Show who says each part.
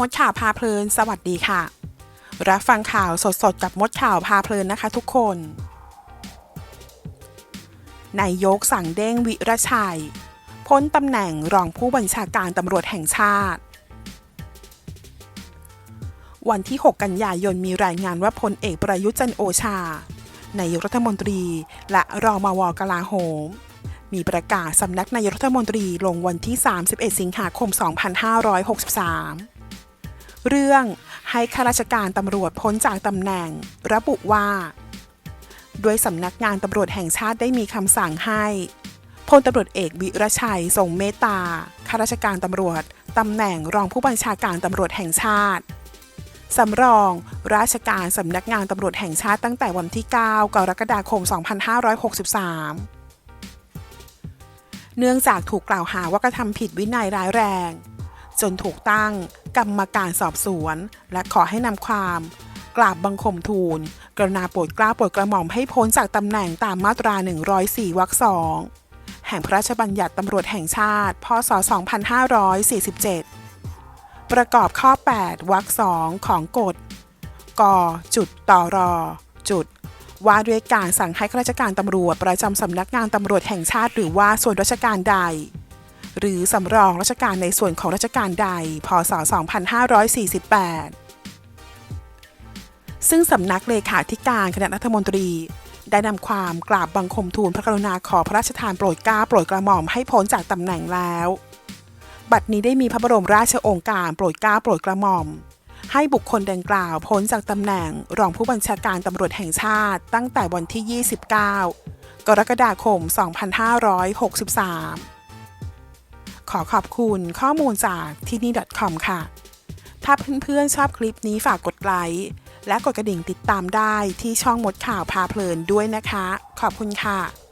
Speaker 1: มดข่าวพาเพลิน สวัสดีค่ะ รับฟังข่าวสดๆกับมดข่าวพาเพลินนะคะทุกคนนายกสั่งเด้งวิรชัย พ้นตำแหน่งรองผู้บัญชาการตำรวจแห่งชาติ วันที่ 6 กันยายนมีรายงานว่าพลเอกประยุทธ์จันโอชานายกรัฐมนตรีและรองมวกลาโหม มีประกาศสำนักนายกรัฐมนตรีลงวันที่ 31 สิงหาคม 2563 เรื่องให้ข้าราชการตำรวจพ้นจากตำแหน่ง ระบุว่า ด้วยสำนักงานตำรวจแห่งชาติได้มีคำสั่งให้พลตำรวจเอกวิรชัยทรงเมตตาข้าราชการตำรวจตำแหน่งรองผู้บัญชาการตำรวจแห่งชาติสำรองราชการสำนักงานตำรวจแห่งชาติตั้งแต่วันที่ 9 กรกฎาคม 2563 เนื่องจากถูกกล่าวหาว่ากระทำผิดวินัยร้ายแรง จนถูกตั้ง กรรมการสอบสวน และขอให้นำความ กราบบังคมทูล กรณาโปรดเกล้าโปรดกระหม่อมให้พ้นจากตำแหน่งตามมาตรา 104วรรคสองแห่งพระราชบัญญัติตำรวจแห่งชาติ พศ 2547 ประกอบข้อ 8 วรรคสองของกฎกจุดต่อรอ จุดว่าด้วยการสั่งให้ข้าราชการตำรวจประจำสำนักงานตำรวจแห่งชาติ หรือว่าส่วนราชการใด หรือสำรองราชการในส่วนของราชการใด พศ 2548 ซึ่งสำนักเลขาธิการคณะรัฐมนตรี ได้นำความกราบบังคมทูลพระกรุณาขอพระราชทานโปรดเกล้าโปรดกระหม่อมให้พ้นจากตำแหน่งแล้ว บัดนี้ได้มีพระบรมราชโองการโปรดเกล้าโปรดกระหม่อมให้บุคคลดังกล่าวพ้นจากตำแหน่งรองผู้บัญชาการตำรวจแห่งชาติ ตั้งแต่วันที่ 29 กรกฎาคม 2563 อขอบคุณข้อมูลจากที่นี่ .com ค่ะ ถ้าเพื่อนๆชอบคลิปนี้ฝากกดไลค์และกดกระดิ่งติดตามได้ที่ช่องมดข่าวพาเพลินด้วยนะคะ ขอบคุณค่ะ